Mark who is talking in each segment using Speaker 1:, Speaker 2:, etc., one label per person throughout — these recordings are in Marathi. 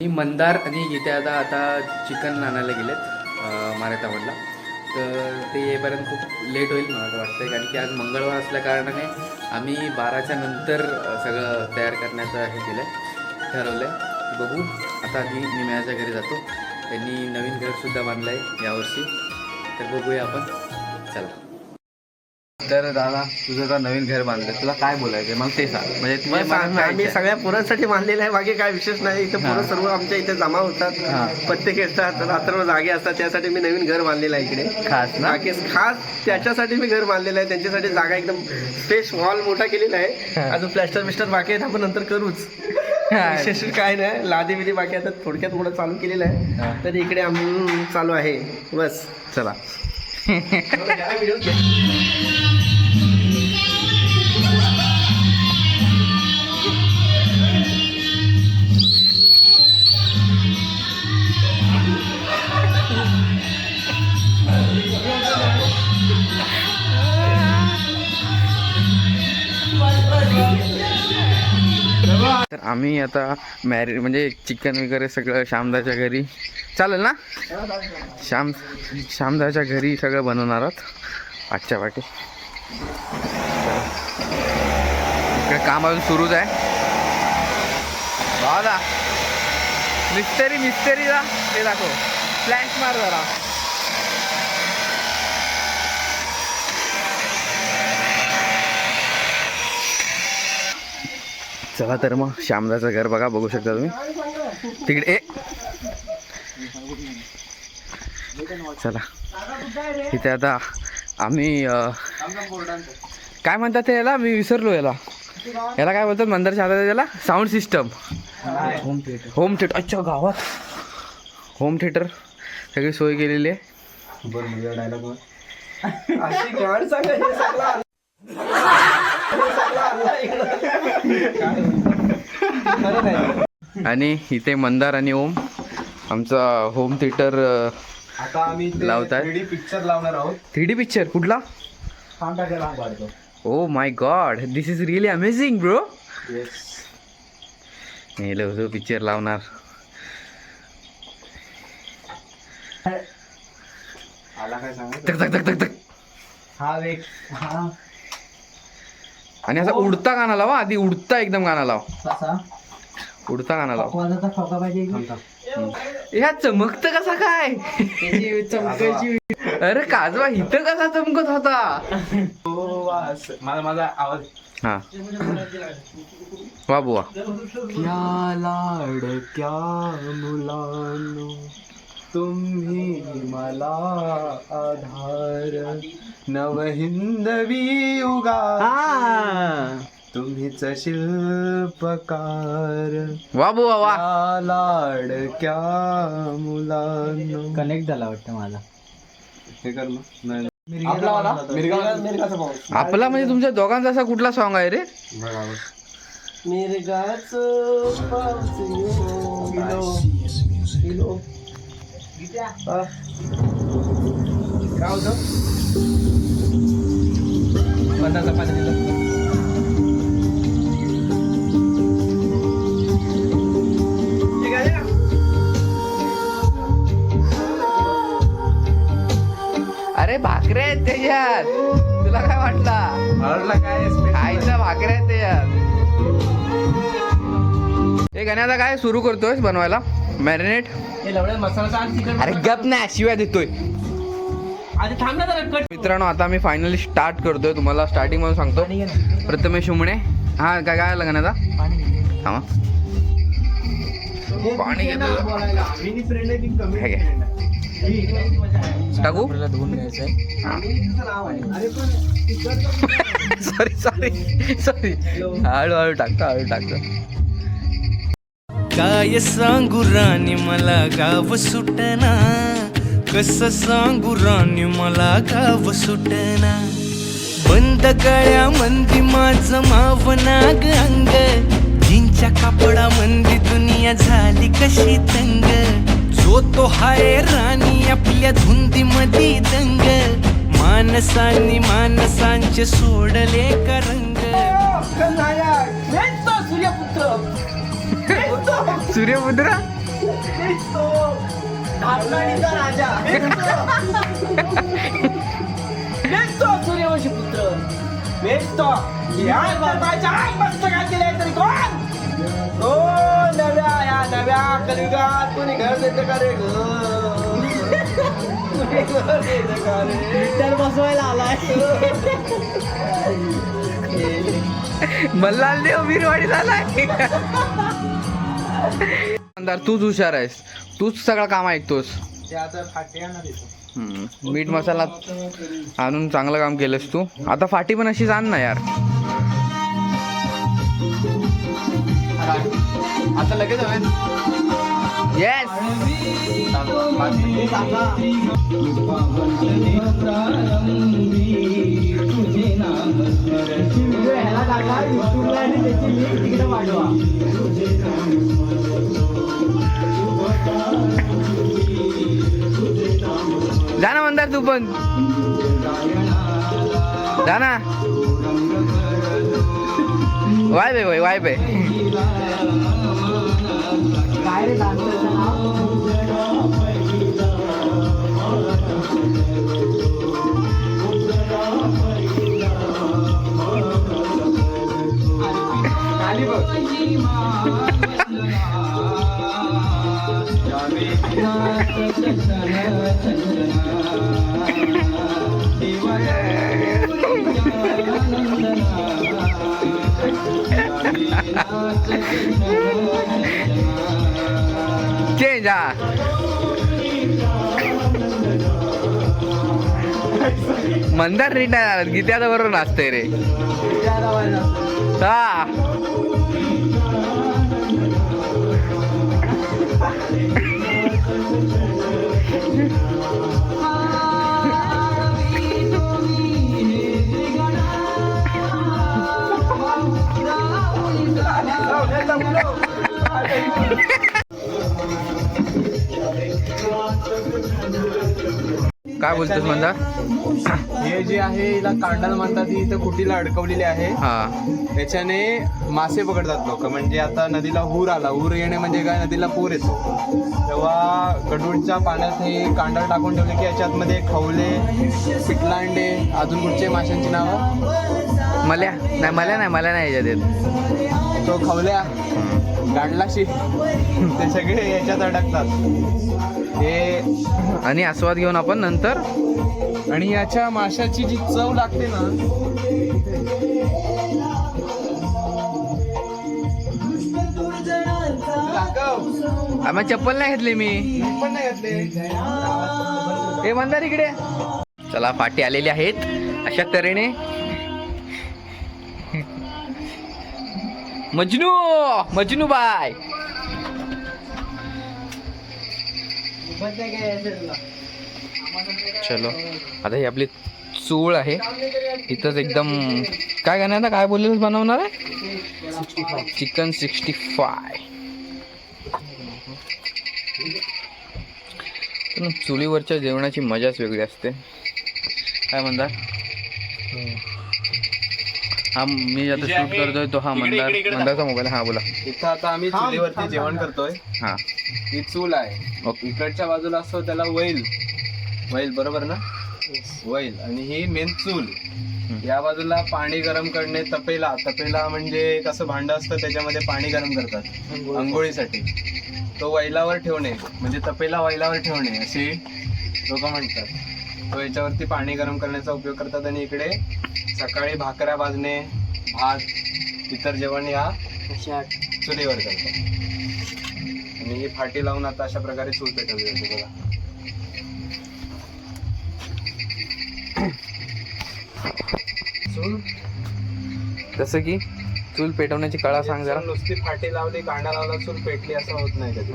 Speaker 1: मी मंदार आणि इथे आता आता चिकन आणायला गेलेत मारेतावडला तर ते येईपर्यंत खूप लेट होईल मला वाटतं कारण की आज मंगळवार असल्या कारणाने आम्ही बाराच्या नंतर सगळं तयार करण्याचं हे केलं आहे ठरवलं आहे बघू आता आधी निम्याच्या घरी जातो. त्यांनी नवीन घरसुद्धा बांधलं आहे यावर्षी. तर बघूया आपण. चला. तर दादा तुझं आता नवीन घर बांधलं. तुला काय बोलायचं मला ते सांग. म्हणजे तुझ्या
Speaker 2: मग
Speaker 1: मनात काय
Speaker 2: आम्ही
Speaker 1: इच्छा आहे?
Speaker 2: सगळ्या पोरांसाठी बांधलेलं आहे. बाकी काय विशेष नाही. इथे. पोरं सर्व आमच्या इथे जमा
Speaker 1: हा.
Speaker 2: होतात पत्ते खेळतात रात्र जागे असतात. त्यासाठी मी नवीन घर बांधलेलं आहे इकडे.
Speaker 1: खास ना?
Speaker 2: बाकी खास त्याच्यासाठी मी घर बांधलेलं आहे. त्यांच्यासाठी जागा एकदम स्पेस हॉल मोठा केलेला आहे.
Speaker 1: हा.
Speaker 2: अजून प्लॅस्टर बिस्टर बाकी आहेत. आपण नंतर करूच. विशेष काय नाही. लादी बिदी बाकी आता थोडक्यात मोठं चालू केलेलं
Speaker 1: हा.
Speaker 2: आहे तर इकडे आम्ही चालू आहे. बस.
Speaker 1: चला. तर आम्ही आता मॅरी म्हणजे चिकन वगैरे सगळं श्यामदाच्या घरी. चालेल ना? श्याम श्यामदाच्या घरी सगळं बनवणार आहोत. आजच्या वाटे. इकडे काम अजून सुरूच आहे. दादा. मिस्टरी मिस्टरी जा ते दाखव. फ्लॅश मार जरा. चला तर मग श्यामदाचं घर बघा बघू शकता तुम्ही. तिकडे ए. चला. इथे आता आम्ही काय म्हणतात ते याला? मी विसरलो याला. याला काय बोलतात? मंदार शाळा त्याला साऊंड सिस्टम होम थिएटर अच्छा गावात. होम थिएटर सगळी सोय केलेली आहे.
Speaker 2: अशी गाड
Speaker 1: आणि इथे मंदार आणि ओम आमचा होम थिएटर
Speaker 2: आता आम्ही
Speaker 1: लावताय?
Speaker 2: पिक्चर लावणार आहोत.
Speaker 1: थ्री डी पिक्चर कुठला? ओ my god this is really amazing bro होतं पिक्चर लावणार.
Speaker 2: आला काय सांगा हा वेग हा.
Speaker 1: आणि असा उडता गाणं लावा आधी उडता एकदम गाणं लाव.
Speaker 2: कसा
Speaker 1: उडता गाणं लाव. ह्या चमकत कसा काय?
Speaker 2: चमकायची
Speaker 1: अरे काजवा इथं कसा चमकत होता?
Speaker 2: माझा माझा आवाज.
Speaker 1: हा. वा बुवा.
Speaker 2: क्या लाडक्या मुलांनो तुम्ही मला आधार नवहिंदवी उगा तुम्हीच शिल्पकार.
Speaker 1: वा बुवा वा
Speaker 2: या लाडक्या मुलांनो.
Speaker 3: कनेक्ट झाला वाटतं माझा
Speaker 2: हे कर मग. आपला वाला? मिरगा मिरगाचा पाऊस
Speaker 1: आपला म्हणजे तुमच्या दोघांचा असा कुठला सॉन्ग आहे रे?
Speaker 2: मिरगाच पाऊस हा. काय होतं? दिलं?
Speaker 1: अरे भाकरे आहेत त्याच्यात तुला काय वाटला?
Speaker 2: मला काय?
Speaker 1: खायच्या भाकऱ्या आहेत त्याच्यात हे गाण्याला काय सुरू करतोय बनवायला? मॅरिनेट
Speaker 2: हे
Speaker 1: अरे गप ना शिवाय देतोय. मित्रांनो आता मी फायनली स्टार्ट करतोय. तुम्हाला स्टार्टिंग म्हणून सांगतो. प्रथमेश शुमणे हा काय काय आलं गाण्याचा? थांबा. पाणी घेतो हे? टाकू?
Speaker 3: आपल्याला धुवून घ्यायचं आहे
Speaker 2: आणि तिचं नाव आहे. अरे पण तिखट
Speaker 1: सॉरी सॉरी सॉरी हळूहळू टाकतो हळू टाकतो
Speaker 4: काय सांगू राणी मला गाव सुटना कस सांगू राणी मला गाव सुटना. बंद गळ्या मंदी माझ मावनाग अंग. जिंच्या कापडा मंदी दुनिया झाली कशी तंग. जो तो हाय राणी आपल्या धुंदी मधी दंग. मानसांनी मानसांचे सोडले का रंग?
Speaker 2: कन्हैया, हेच तो सूर्यपुत्र.
Speaker 1: सूर्यपुत्र.
Speaker 5: धारणाणीचा राजा. मीच तो सूर्यवंशी पुत्र. मीच तो या बाबाच्या मस्तकात गेले तरी कोण? ओ नव्या या नव्या कलियुगात कोणी घर देते का रे? घर
Speaker 3: बसवायला आलाय.
Speaker 1: देव वीरवाडी झालाय. आमदार तूच हुशार आहेस. तूच सगळं काम ऐकतोस. मीठ मसाला आणून चांगलं काम केलंस तू. आता फाटी पण अशीच आण ना यार.
Speaker 5: आता लगेच
Speaker 3: Yes.
Speaker 1: जा ना मंदार तू पण. जा ना वाय बे वाय बे.
Speaker 3: काय रे डान्सरचं नाव
Speaker 5: खाली बघ
Speaker 1: चेंज हा मंदार रीट नाही गीते आता बरोबर काय बोलतोस मंदार
Speaker 5: हे जे आहे हिला कांडाल म्हणतात ही इथं कुटीला अडकवलेली आहे.
Speaker 1: हा.
Speaker 5: याच्याने मासे पकडतात लोक. म्हणजे आता नदीला पूर आला. पूर येणे म्हणजे काय? नदीला पूर येतो. तेव्हा गडूळच्या पाण्यात हे कांडाल टाकून ठेवले की याच्यात मध्ये खवले पिटलांडे अजून कुठचे माशांची नावं?
Speaker 1: मल्या. नाही मला नाही. मला नाही याच्यात येत.
Speaker 5: तो खवल्या. गांडलाशी. ते सगळे याच्यात अडकतात. हे
Speaker 1: आणि आस्वाद घेऊन आपण नंतर
Speaker 5: आणि याच्या माशाची जी चव लागते ना.
Speaker 1: आम्ही चप्पल नाही घेतली मी.
Speaker 5: पण नाही घातले.
Speaker 1: हे मंदार इकडे. चला पाठी आलेली आहेत. अशा तऱ्हेने मजनू मजनू बाय. चलो आता ही आपली चूळ आहे. इथंच एकदम काय करणार काय बोललेलं बनवणार आहे? चिकन सिक्स्टी फाय चुलीवरच्या जेवणाची मजाच वेगळी असते. काय म्हणतात हो. हा मी आता शूट करतोय तो हा मंदार. मंदारचा मोबाईल हा बोला.
Speaker 5: इथं आता आम्ही चुलीवरती जेवण करतोय.
Speaker 1: हा.
Speaker 5: ही चूल आहे.
Speaker 1: ओके.
Speaker 5: इकडच्या बाजूला असतो त्याला वैल. वैल बरोबर ना? वैल. आणि ही मेन चूल. या बाजूला पाणी गरम करणे तपेला. तपेला म्हणजे कसं भांड असतं त्याच्यामध्ये पाणी गरम करतात. आंघोळीसाठी तो वैलावर ठेवणे. म्हणजे तपेला वैलावर ठेवणे असे लोक म्हणतात. तो याच्यावरती पाणी गरम करण्याचा उपयोग करतात आणि इकडे सकाळी भाकऱ्या भाजणे भात इतर जेवण या चुलीवर करतात. आणि ही फाटी लावून आता अशा प्रकारे चूल पेटवली जाते बघा. चूल?
Speaker 1: जसं की चूल पेटवण्याची कळा सांग जरा.
Speaker 5: नुसती फाटी लावली कांदा लावला चूल पेटली असं होत नाही कधी.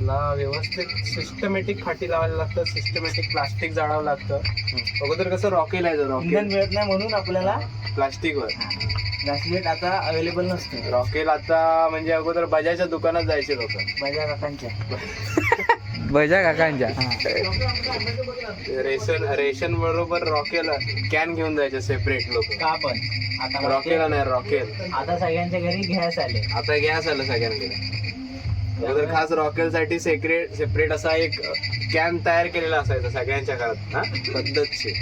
Speaker 5: त्याला व्यवस्थित सिस्टमॅटिक फाटी लावायला लागतं सिस्टमॅटिक प्लास्टिक जाळावं लागतं. अगोदर कसं रॉकेल आहे
Speaker 3: इंधन
Speaker 5: रॉकेल
Speaker 3: मिळत नाही म्हणून आपल्याला
Speaker 5: प्लास्टिकवर
Speaker 3: ब्रेसलेट आता अवेलेबल नसते.
Speaker 5: रॉकेल आता म्हणजे अगोदर बजाजच्या दुकानात जायचे लोक.
Speaker 3: माझ्या काकांच्या.
Speaker 1: बजा काकांच्या.
Speaker 5: रेशन रेशन बरोबर रॉकेल कॅन घेऊन जायचे सेपरेट लोक.
Speaker 3: का पण? आता
Speaker 5: रॉकेल नाही रॉकेल
Speaker 3: आता सगळ्यांच्या घरी गॅस आले.
Speaker 5: आता गॅस आलं सगळ्यांकडे.
Speaker 2: अगोदर खास रॉकेल साठी सेक्रेट सेपरेट असा एक कॅन तयार केलेला असायचा सगळ्यांच्या घरात हा? पद्धतशीर.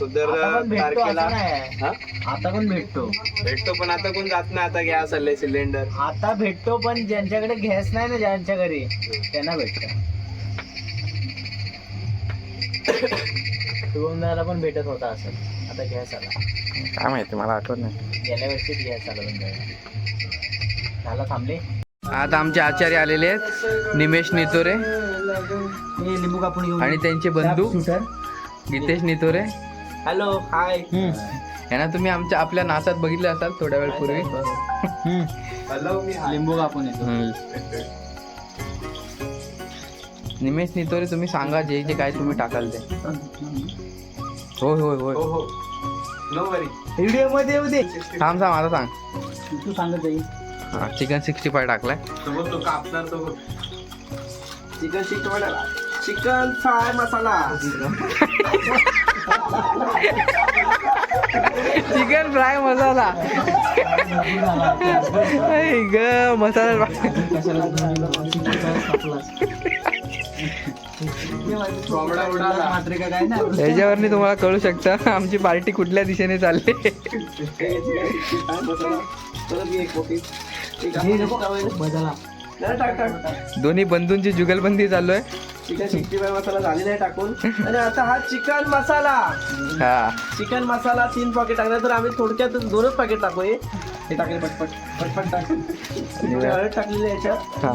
Speaker 2: तो दर
Speaker 3: आता पण भेटतो
Speaker 2: तारखेला
Speaker 3: असं नाही.
Speaker 2: हा?
Speaker 3: आता पण भेटतो.
Speaker 2: भेटतो पण आता कोण जात नाही आता गॅस आले सिलेंडर.
Speaker 3: आता भेटतो पण ज्यांच्याकडे गॅस नाही ना ज्यांच्या घरी त्यांना भेटत. शुभमदाला पण भेटत होता असं. आता गॅस आला.
Speaker 1: काय माहिती मला आठवत नाही.
Speaker 3: गेल्या वर्षीच गॅस आला तुमच्याकडे झाला थांबले?
Speaker 1: आता आमचे आचार्य आलेले आहेत. निमेश नितोरे.
Speaker 3: हे लिंबू कापून घेऊन
Speaker 1: आणि त्यांचे बंधू. गीतेश नितोरे.
Speaker 2: हॅलो हाय
Speaker 1: यांना तुम्ही आमच्या आपल्या नाचात बघितले असाल थोड्या वेळ पूर्वी.
Speaker 3: लिंबू कापून
Speaker 1: निमेश नितोरे तुम्ही सांगा जे जे काय तुम्ही टाकाल ते. होय होय होय.
Speaker 2: हो हो.
Speaker 3: व्हिडिओमध्ये येऊ दे.
Speaker 1: थांब थांब आता सांग.
Speaker 3: तू सांगत जाईल.
Speaker 1: हा चिकन सिक्स्टी फाय टाकलाय
Speaker 2: तो कापणार तो बघ. Chicken chicken fry masala
Speaker 1: chicken fry masala ग मसाला याच्यावरनी तुम्हाला कळू शकतं आमची पार्टी कुठल्या दिशेने चालली.
Speaker 3: बदला.
Speaker 2: टाक टाक
Speaker 1: दोन्ही बंधूंची जुगलबंदी चालू आहे
Speaker 2: चिकन सिक्स्टी फाय मसाला झालेला आहे टाकून. आणि आता हा चिकन मसाला.
Speaker 1: हा.
Speaker 2: चिकन मसाला तीन पॅकेट टाकणार तर आम्ही थोडक्यात दोनच पॅकेट टाकू हे. हे टाकले पटपट पटपट टाक. हळद टाकलेली आहे याच्यात.
Speaker 1: हा.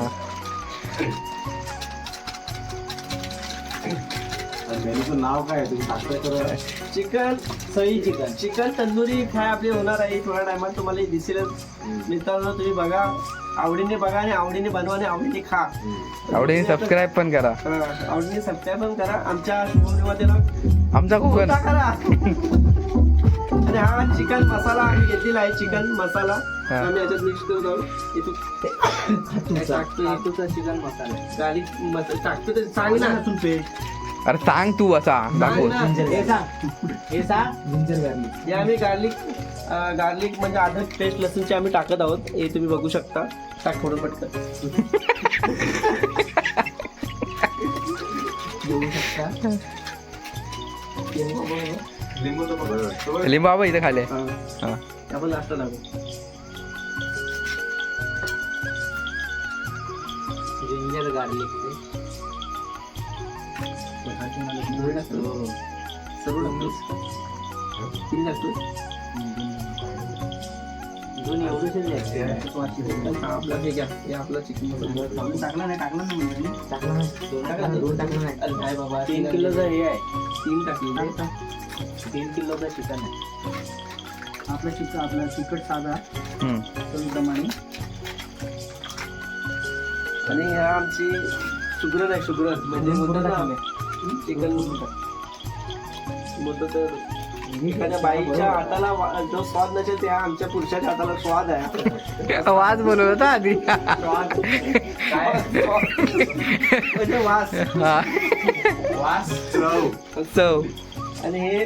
Speaker 2: नाव काय chicken Sai chicken. Chicken tandoori fry आपली होणार आहे. थोड्या टायमात तुम्हाला दिसेलच मित्रांनो तुम्ही बघा. आवडीने बघा आणि आवडीने बनवा आणि आवडीने खा.
Speaker 1: आवडीने सबस्क्राईब पण करा.
Speaker 2: हा, आवडीने सबस्क्राईब पण करा. आमच्या शुभनिवादेला
Speaker 1: आमचा कोकण
Speaker 2: करा. आणि हा चिकन मसाला आम्ही घेतलेला आहे. चिकन मसाला.
Speaker 1: हा.
Speaker 2: आम्ही याच्यात मिक्स करून आहोत. इथून टाकतो चिकन मसाला. गार्लिक मसाला टाकतो ते सांग ना
Speaker 1: अरे सांग तू असा दाखव.
Speaker 3: हे सांग. सांग. जिंजर गार्लिक
Speaker 2: आम्ही गार्लिक गार्लिक म्हणजे अद्रक पेस्ट लसूणचे आम्ही टाकत आहोत. हे तुम्ही बघू शकता. टाक थोडं पटकन.
Speaker 1: लिंबू बाबा इथं खाले
Speaker 2: आपण लास्ट लागू.
Speaker 3: जिंजर गार्लिक दोन्ही एवढेच द्यायचे
Speaker 2: हा, आपला हे घ्या हे आपला चिकन मसाला
Speaker 3: टाकला नाही टाकला नाही टाकला नाही दोन टाकला दोन टाकला नाही
Speaker 2: अरे काय बाबा
Speaker 3: तीन किलोचं हे आहे
Speaker 2: तीन टाकले
Speaker 3: तीन किलोचं चिकन आहे आपलं चिकन आपलं तिखट साधा. चवीप्रमाणे
Speaker 2: आणि ह्या आमची सुग्रण आहे सुग्रण म्हणजे चिकन तर एखाद्या बाईच्या हाताला वा- जो स्वाद नसेल त्या आमच्या पुरुषाच्या हाताला स्वाद आहे.
Speaker 1: वाज बोलत होता आधी.
Speaker 2: स्वाद. काय? म्हणजे वास.
Speaker 1: हा.
Speaker 2: वास
Speaker 1: चव.
Speaker 2: आणि हे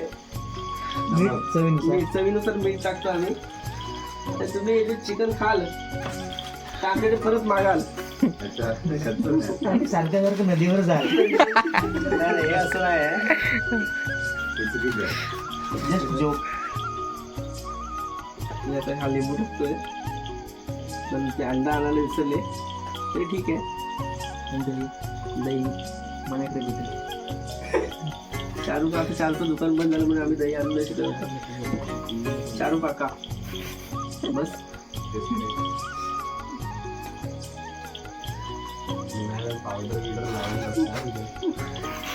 Speaker 3: चवीनुसार
Speaker 2: मीठ चवीनुसार मीठ टाकतो आम्ही. तुम्ही हे जे चिकन खाल तर आमच्याकडे परत मागाल.
Speaker 3: सारखं सारखं नदीवर जाल
Speaker 2: नाही नाही, हे असं नाही
Speaker 3: जोक
Speaker 2: मी आता हा लिंबू टाकतोय पण ते अंडा आणायला विसरले तरी ठीक आहे.
Speaker 3: दही मनाकडे घेते
Speaker 2: शाहरुख आता चारचं दुकान बंद झालं म्हणून आम्ही दही आणलं शिकवतो शाहरुख काका बस.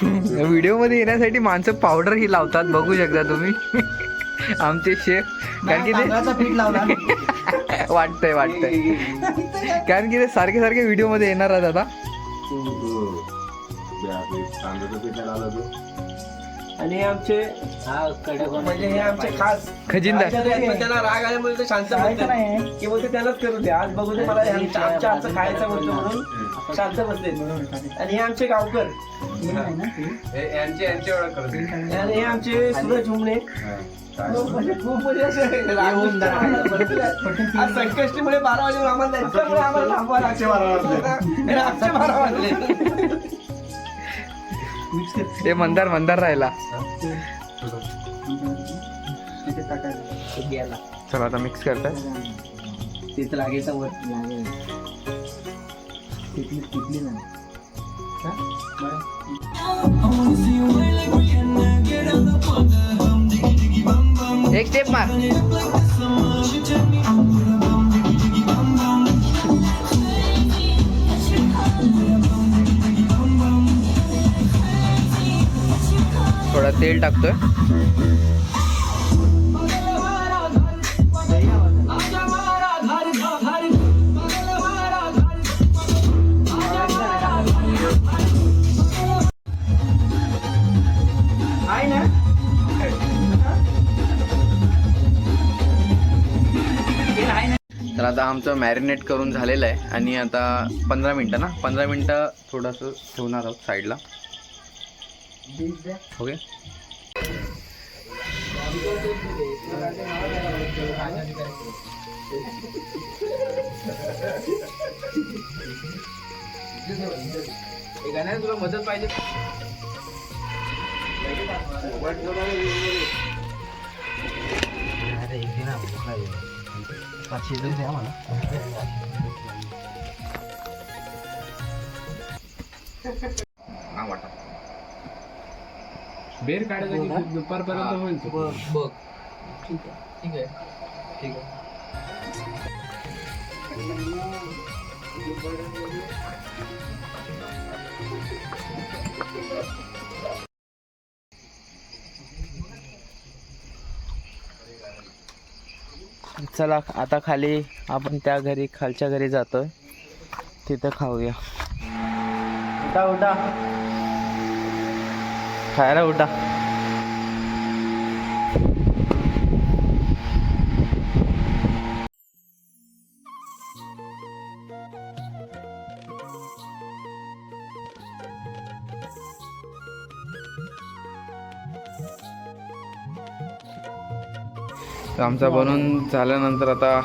Speaker 1: व्हिडिओमध्ये येण्यासाठी माणसं पावडर ही लावतात बघू शकता तुम्ही आमचे शेफ कारण की ते वाटतंय वाटतंय कारण की ते सारखे सारखे व्हिडिओमध्ये येणार आहेत आता
Speaker 2: आणि हे आमचे
Speaker 3: हा
Speaker 2: म्हणजे हे आमचे खास
Speaker 1: खजिनदार.
Speaker 2: आचार्य आहेत, पण त्याला राग आल्यामुळे ते शांत बसले
Speaker 3: नाही.
Speaker 2: की बोलते त्यालाच करू दे. आज बघू दे मला हे आमच्या आमच्या हातचं खायचं बोलतो म्हणून शांत बसले आणि हे आमचे गावकर. यांचे यांची ओळख करतो आणि हे आमचे सूरज हुमणे म्हणजे खूप म्हणजे असे रागवून आज संकष्टीमुळे बारा वाजून आम्हाला त्यांच्यामुळे आम्हाला थांबवा लागते. बारा वाजले आमचे बारा वाजले.
Speaker 1: ते मंदार मंदार राहिला. चला आता मिक्स करतात.
Speaker 3: तिथं लागेल वर तिथली तिथली ना
Speaker 1: एक स्टेप मार. थोडा तेल टाकतोय. तर आता आमचं मॅरिनेट करून झालेलं आहे. आणि आता पंधरा मिनटं ना? पंधरा मिनटं थोडंसं ठेवणार आहोत साईडला ओके
Speaker 2: तुला मदत पाहिजे.
Speaker 3: पाचशे द्या मला
Speaker 1: हा वाटा
Speaker 2: बेर काढायला दुपारपर्यंत होईल
Speaker 1: बघ बघ ठीक आहे ठीक आहे. ठीक आहे. चला आता खाली आपण त्या घरी खालच्या घरी जातोय. तिथं खाऊया. उठा उठा. खायला उठा आमचा बनवून झाल्यानंतर आता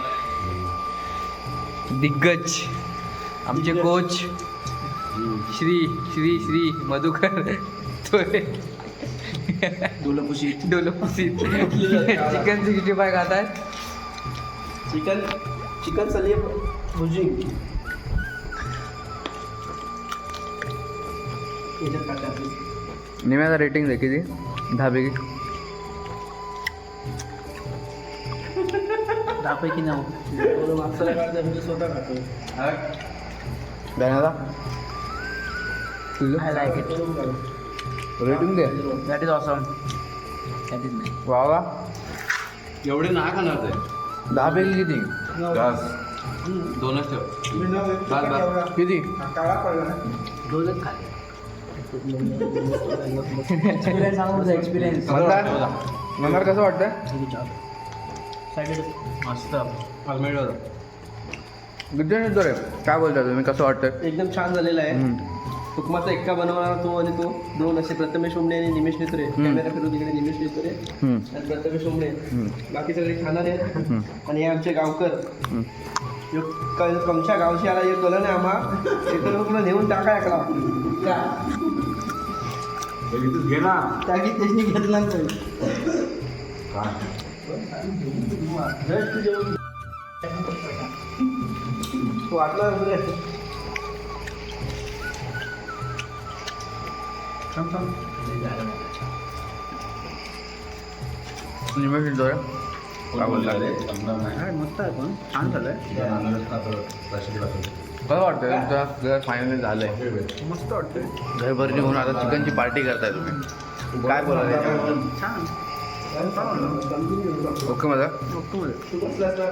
Speaker 1: दिग्गज आमचे कोच श्री श्री श्री मधुकर. थोडे
Speaker 2: डोलपुशी
Speaker 1: डोलोपुसी चिकन सिक्स्टी फाय खात आहेत
Speaker 2: चिकन चिकन सलिये भुजी याच्यात टाका आपली.
Speaker 1: निम्याचा रेटिंग दे किती दहा पैकी
Speaker 3: दहापैकी नऊ
Speaker 2: थोडं मागचं काढतं म्हणजे स्वतः खातो
Speaker 1: गाण्याचा तुझं
Speaker 3: I like it
Speaker 1: rating they.
Speaker 3: That is awesome that is नाही
Speaker 1: वा वा
Speaker 6: एवढे नाही खाणार ते.
Speaker 1: दहा पैकी किती?
Speaker 6: बस दोनच ठेव. बस बस.
Speaker 1: किती?
Speaker 3: दोनच खाले. एक्सपिरियन्स सांगू एक्सपिरियन्स
Speaker 1: मंदार मंदार कसं वाटतंय?
Speaker 3: मस्त.
Speaker 6: अलमेड
Speaker 1: विद्यार्थी येतो रे काय बोलता तुम्ही? कसं वाटतंय?
Speaker 2: एकदम छान झालेला आहे.
Speaker 1: हम्म.
Speaker 2: हुकमाचा एक्का बनवणारा तो आणि तो दोन असे प्रथमेश उमणे आणि निमेश नेत्रे. कॅमेरा फिरून तिकडे निमेश नेत्रे. आणि प्रथमेश उमणे. बाकी सगळे खाणारे आहेत. आणि हे आमचे गावकर. कमच्या गावशी आला हे कळलं नाही आम्हा. इकडे कुठं नेऊन टाका ऐकला
Speaker 6: घे ना.
Speaker 2: टाकी त्याची घेतला वाटलं रे
Speaker 1: निमेष येतो रे काय
Speaker 3: मस्त आहे पण छान झालंय
Speaker 1: कसं वाटतंय तुमचं घर फायनली झालंय
Speaker 3: मस्त वाटतंय
Speaker 1: घरभर निघून आता चिकनची पार्टी करताय तुम्ही काय बोला
Speaker 3: छान
Speaker 1: ओके माझा
Speaker 2: तू बसलास ना